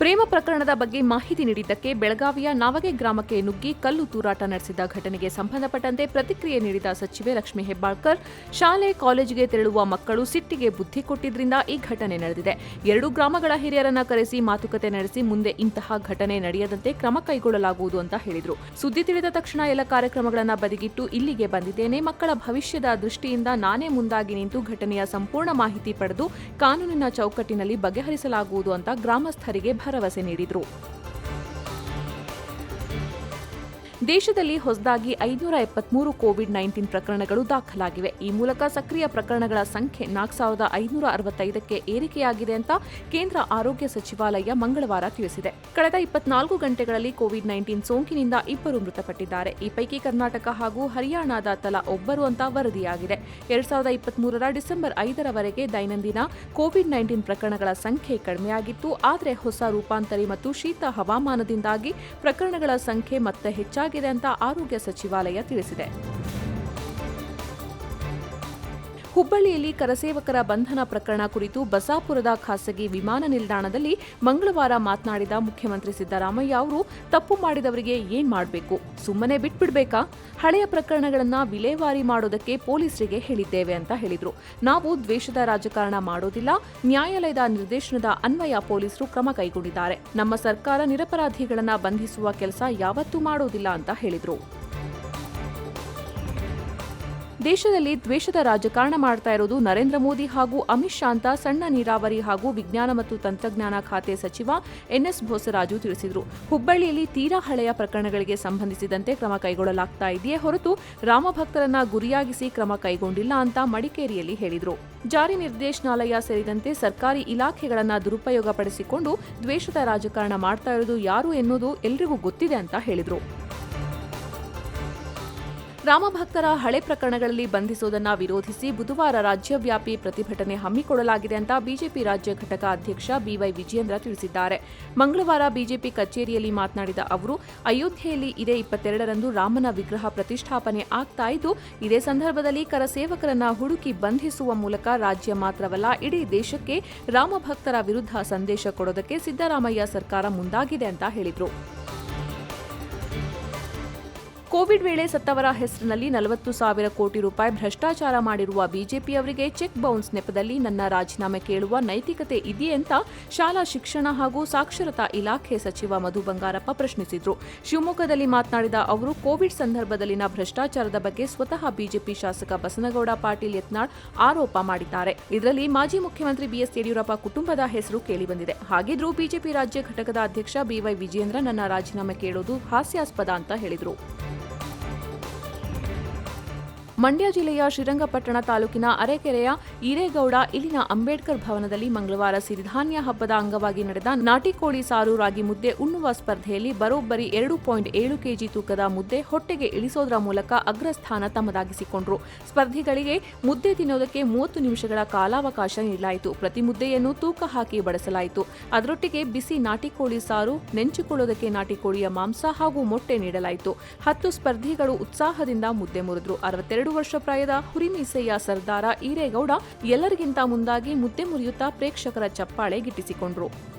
ಪ್ರೇಮ ಪ್ರಕರಣದ ಬಗ್ಗೆ ಮಾಹಿತಿ ನೀಡಿದ್ದಕ್ಕೆ ಬೆಳಗಾವಿಯ ನಾವಗೆ ಗ್ರಾಮಕ್ಕೆ ನುಗ್ಗಿ ಕಲ್ಲು ತೂರಾಟ ನಡೆಸಿದ ಘಟನೆಗೆ ಸಂಬಂಧಪಟ್ಟಂತೆ ಪ್ರತಿಕ್ರಿಯೆ ನೀಡಿದ ಸಚಿವೆ ಲಕ್ಷ್ಮೀ ಹೆಬ್ಬಾಳ್ಕರ್, ಶಾಲೆ, ಕಾಲೇಜಿಗೆ ತೆರಳುವ ಮಕ್ಕಳು ಸಿಟ್ಟಿಗೆ ಬುದ್ಧಿ ಕೊಟ್ಟಿದ್ರಿಂದ ಈ ಘಟನೆ ನಡೆದಿದೆ. ಎರಡು ಗ್ರಾಮಗಳ ಹಿರಿಯರನ್ನ ಕರೆಸಿ ಮಾತುಕತೆ ನಡೆಸಿ ಮುಂದೆ ಇಂತಹ ಘಟನೆ ನಡೆಯದಂತೆ ಕ್ರಮ ಕೈಗೊಳ್ಳಲಾಗುವುದು ಅಂತ ಹೇಳಿದರು. ಸುದ್ದಿ ತಿಳಿದ ತಕ್ಷಣ ಎಲ್ಲ ಕಾರ್ಯಕ್ರಮಗಳನ್ನು ಬದಿಗಿಟ್ಟು ಇಲ್ಲಿಗೆ ಬಂದಿದ್ದೇನೆ. ಮಕ್ಕಳ ಭವಿಷ್ಯದ ದೃಷ್ಟಿಯಿಂದ ನಾನೇ ಮುಂದಾಗಿ ನಿಂತು ಘಟನೆಯ ಸಂಪೂರ್ಣ ಮಾಹಿತಿ ಪಡೆದು ಕಾನೂನಿನ ಚೌಕಟ್ಟಿನಲ್ಲಿ ಬಗೆಹರಿಸಲಾಗುವುದು ಅಂತ ಗ್ರಾಮಸ್ಥರಿಗೆ ಭರವಸೆ ನೀಡಿದರು. ದೇಶದಲ್ಲಿ ಹೊಸದಾಗಿ ಐನೂರ ಎಪ್ಪತ್ಮೂರು ಕೋವಿಡ್ ನೈನ್ಟೀನ್ ಪ್ರಕರಣಗಳು ದಾಖಲಾಗಿವೆ. ಈ ಮೂಲಕ ಸಕ್ರಿಯ ಪ್ರಕರಣಗಳ ಸಂಖ್ಯೆ ನಾಲ್ಕು ಸಾವಿರದ ಐನೂರ ಅರವತ್ತೈದಕ್ಕೆ ಏರಿಕೆಯಾಗಿದೆ ಅಂತ ಕೇಂದ್ರ ಆರೋಗ್ಯ ಸಚಿವಾಲಯ ಮಂಗಳವಾರ ತಿಳಿಸಿದೆ. ಕಳೆದ ಇಪ್ಪತ್ನಾಲ್ಕು ಗಂಟೆಗಳಲ್ಲಿ ಕೋವಿಡ್ ನೈನ್ಟೀನ್ ಸೋಂಕಿನಿಂದ ಇಬ್ಬರು ಮೃತಪಟ್ಟಿದ್ದಾರೆ. ಈ ಪೈಕಿ ಕರ್ನಾಟಕ ಹಾಗೂ ಹರಿಯಾಣದ ತಲಾ ಒಬ್ಬರು ಅಂತ ವರದಿಯಾಗಿದೆ. ಎರಡ್ ಸಾವಿರದ ಇಪ್ಪತ್ಮೂರರ ಡಿಸೆಂಬರ್ ಐದರವರೆಗೆ ದೈನಂದಿನ ಕೋವಿಡ್ ನೈನ್ಟೀನ್ ಪ್ರಕರಣಗಳ ಸಂಖ್ಯೆ ಕಡಿಮೆಯಾಗಿತ್ತು. ಆದರೆ ಹೊಸ ರೂಪಾಂತರಿ ಮತ್ತು ಶೀತ ಹವಾಮಾನದಿಂದಾಗಿ ಪ್ರಕರಣಗಳ ಸಂಖ್ಯೆ ಮತ್ತೆ ಹೆಚ್ಚಾಗಿದೆ ಅಂತ ಆರೋಗ್ಯ ಸಚಿವಾಲಯ ತಿಳಿಸಿದೆ. ಹುಬ್ಬಳ್ಳಿಯಲ್ಲಿ ಕರಸೇವಕರ ಬಂಧನ ಪ್ರಕರಣ ಕುರಿತು ಬಸಾಪುರದ ಖಾಸಗಿ ವಿಮಾನ ನಿಲ್ದಾಣದಲ್ಲಿ ಮಂಗಳವಾರ ಮಾತನಾಡಿದ ಮುಖ್ಯಮಂತ್ರಿ ಸಿದ್ದರಾಮಯ್ಯ ಅವರು, ತಪ್ಪು ಮಾಡಿದವರಿಗೆ ಏನ್ ಮಾಡಬೇಕು? ಸುಮ್ಮನೆ ಬಿಟ್ಬಿಡ್ಬೇಕಾ? ಹಳೆಯ ಪ್ರಕರಣಗಳನ್ನ ವಿಲೇವಾರಿ ಮಾಡೋದಕ್ಕೆ ಪೊಲೀಸರಿಗೆ ಹೇಳಿದ್ದೇವೆ ಅಂತ ಹೇಳಿದರು. ನಾವು ದ್ವೇಷದ ರಾಜಕಾರಣ ಮಾಡೋದಿಲ್ಲ, ನ್ಯಾಯಾಲಯದ ನಿರ್ದೇಶನದ ಅನ್ವಯ ಪೊಲೀಸರು ಕ್ರಮ ಕೈಗೊಂಡಿದ್ದಾರೆ. ನಮ್ಮ ಸರ್ಕಾರ ನಿರಪರಾಧಿಗಳನ್ನು ಬಂಧಿಸುವ ಕೆಲಸ ಯಾವತ್ತೂ ಮಾಡೋದಿಲ್ಲ ಅಂತ ಹೇಳಿದ್ರು. ದೇಶದಲ್ಲಿ ದ್ವೇಷದ ರಾಜಕಾರಣ ಮಾಡ್ತಾ ಇರೋದು ನರೇಂದ್ರ ಮೋದಿ ಹಾಗೂ ಅಮಿತ್ ಶಾ ಅಂತ ಸಣ್ಣ ನೀರಾವರಿ ಹಾಗೂ ವಿಜ್ಞಾನ ಮತ್ತು ತಂತ್ರಜ್ಞಾನ ಖಾತೆ ಸಚಿವ ಎನ್ಎಸ್ ಬೋಸರಾಜು ತಿಳಿಸಿದರು. ಹುಬ್ಬಳ್ಳಿಯಲ್ಲಿ ತೀರಾ ಹಳೆಯ ಪ್ರಕರಣಗಳಿಗೆ ಸಂಬಂಧಿಸಿದಂತೆ ಕ್ರಮ ಕೈಗೊಳ್ಳಲಾಗ್ತಾ ಇದೆಯೇ ಹೊರತು ರಾಮಭಕ್ತರನ್ನ ಗುರಿಯಾಗಿಸಿ ಕ್ರಮ ಕೈಗೊಂಡಿಲ್ಲ ಅಂತ ಮಡಿಕೇರಿಯಲ್ಲಿ ಹೇಳಿದರು. ಜಾರಿ ನಿರ್ದೇಶನಾಲಯ ಸೇರಿದಂತೆ ಸರ್ಕಾರಿ ಇಲಾಖೆಗಳನ್ನು ದುರುಪಯೋಗಪಡಿಸಿಕೊಂಡು ದ್ವೇಷದ ರಾಜಕಾರಣ ಮಾಡ್ತಾ ಇರೋದು ಯಾರು ಎನ್ನುವುದು ಎಲ್ರಿಗೂ ಗೊತ್ತಿದೆ ಅಂತ ಹೇಳಿದರು. ರಾಮಭಕ್ತರ ಹಳೆ ಪ್ರಕರಣಗಳಲ್ಲಿ ಬಂಧಿಸುವುದನ್ನು ವಿರೋಧಿಸಿ ಬುಧವಾರ ರಾಜ್ಯವ್ಯಾಪಿ ಪ್ರತಿಭಟನೆ ಹಮ್ಮಿಕೊಳ್ಳಲಾಗಿದೆ ಅಂತ ಬಿಜೆಪಿ ರಾಜ್ಯ ಘಟಕ ಅಧ್ಯಕ್ಷ ಬಿವೈ ವಿಜಯೇಂದ್ರ ತಿಳಿಸಿದ್ದಾರೆ. ಮಂಗಳವಾರ ಬಿಜೆಪಿ ಕಚೇರಿಯಲ್ಲಿ ಮಾತನಾಡಿದ ಅವರು, ಅಯೋಧ್ಯೆಯಲ್ಲಿ ಇದೇ ಇಪ್ಪತ್ತೆರಡರಂದು ರಾಮನ ವಿಗ್ರಹ ಪ್ರತಿಷ್ಠಾಪನೆ ಆಗ್ತಾ ಇದ್ದು, ಇದೇ ಸಂದರ್ಭದಲ್ಲಿ ಕರಸೇವಕರನ್ನ ಹುಡುಕಿ ಬಂಧಿಸುವ ಮೂಲಕ ರಾಜ್ಯ ಮಾತ್ರವಲ್ಲ, ಇಡೀ ದೇಶಕ್ಕೆ ರಾಮಭಕ್ತರ ವಿರುದ್ಧ ಸಂದೇಶ ಕೊಡೋದಕ್ಕೆ ಸಿದ್ದರಾಮಯ್ಯ ಸರ್ಕಾರ ಮುಂದಾಗಿದೆ ಅಂತ ಹೇಳಿದರು. ಕೋವಿಡ್ ವೇಳೆ ಸತ್ತವರ ಹೆಸರಿನಲ್ಲಿ ನಲವತ್ತು ಸಾವಿರ ಕೋಟಿ ರೂಪಾಯಿ ಭ್ರಷ್ಟಾಚಾರ ಮಾಡಿರುವ ಬಿಜೆಪಿಯವರಿಗೆ ಚೆಕ್ ಬೌನ್ಸ್ ನೆಪದಲ್ಲಿ ನನ್ನ ರಾಜೀನಾಮೆ ಕೇಳುವ ನೈತಿಕತೆ ಇದೆಯೇ ಅಂತ ಶಾಲಾ ಶಿಕ್ಷಣ ಹಾಗೂ ಸಾಕ್ಷರತಾ ಇಲಾಖೆ ಸಚಿವ ಮಧು ಬಂಗಾರಪ್ಪ ಪ್ರಶ್ನಿಸಿದ್ರು. ಶಿವಮೊಗ್ಗದಲ್ಲಿ ಮಾತನಾಡಿದ ಅವರು, ಕೋವಿಡ್ ಸಂದರ್ಭದಲ್ಲಿನ ಭ್ರಷ್ಟಾಚಾರದ ಬಗ್ಗೆ ಸ್ವತಃ ಬಿಜೆಪಿ ಶಾಸಕ ಬಸನಗೌಡ ಪಾಟೀಲ್ ಯತ್ನಾಳ್ ಆರೋಪ ಮಾಡಿದ್ದಾರೆ. ಇದರಲ್ಲಿ ಮಾಜಿ ಮುಖ್ಯಮಂತ್ರಿ ಬಿಎಸ್ ಯಡಿಯೂರಪ್ಪ ಕುಟುಂಬದ ಹೆಸರು ಕೇಳಿಬಂದಿದೆ. ಹಾಗಿದ್ರೂ ಬಿಜೆಪಿ ರಾಜ್ಯ ಘಟಕದ ಅಧ್ಯಕ್ಷ ಬಿವೈ ವಿಜಯೇಂದ್ರ ನನ್ನ ರಾಜೀನಾಮೆ ಕೇಳೋದು ಹಾಸ್ಯಾಸ್ಪದ ಅಂತ ಹೇಳಿದರು. ಮಂಡ್ಯ ಜಿಲ್ಲೆಯ ಶ್ರೀರಂಗಪಟ್ಟಣ ತಾಲೂಕಿನ ಅರೆಕೆರೆಯ ಈರೇಗೌಡ ಇಲ್ಲಿನ ಅಂಬೇಡ್ಕರ್ ಭವನದಲ್ಲಿ ಮಂಗಳವಾರ ಸಿರಿಧಾನ್ಯ ಹಬ್ಬದ ಅಂಗವಾಗಿ ನಡೆದ ನಾಟಿ ಕೋಳಿ ಸಾರು ರಾಗಿ ಮುದ್ದೆ ಉಣ್ಣುವ ಸ್ಪರ್ಧೆಯಲ್ಲಿ ಬರೋಬ್ಬರಿ ಎರಡು ಪಾಯಿಂಟ್ ಏಳು ಕೆಜಿ ತೂಕದ ಮುದ್ದೆ ಹೊಟ್ಟೆಗೆ ಇಳಿಸೋದರ ಮೂಲಕ ಅಗ್ರಸ್ಥಾನ ತಮ್ಮದಾಗಿಸಿಕೊಂಡರು. ಸ್ಪರ್ಧಿಗಳಿಗೆ ಮುದ್ದೆ ತಿನ್ನೋದಕ್ಕೆ ಮೂವತ್ತು ನಿಮಿಷಗಳ ಕಾಲಾವಕಾಶ ನೀಡಲಾಯಿತು. ಪ್ರತಿ ಮುದ್ದೆಯನ್ನು ತೂಕ ಹಾಕಿ ಬಡಿಸಲಾಯಿತು. ಅದರೊಟ್ಟಿಗೆ ಬಿಸಿ ನಾಟಿ ಕೋಳಿ ಸಾರು, ನೆಂಚಿಕೊಳ್ಳೋದಕ್ಕೆ ನಾಟಿ ಕೋಳಿಯ ಮಾಂಸ ಹಾಗೂ ಮೊಟ್ಟೆ ನೀಡಲಾಯಿತು. ಹತ್ತು ಸ್ಪರ್ಧಿಗಳು ಉತ್ಸಾಹದಿಂದ ಮುದ್ದೆ ಮುರಿದ್ರು. ಅರವತ್ತೆರಡು ವರ್ಷ ಪ್ರಾಯದ ಹುರಿಮೀಸೆಯ ಸರ್ದಾರ ಈರೇಗೌಡ ಎಲ್ಲರಿಗಿಂತ ಮುಂದಾಗಿ ಮುದ್ದೆ ಮುರಿಯುತ್ತಾ ಪ್ರೇಕ್ಷಕರ ಚಪ್ಪಾಳೆ ಗಿಟ್ಟಿಸಿಕೊಂಡ್ರು.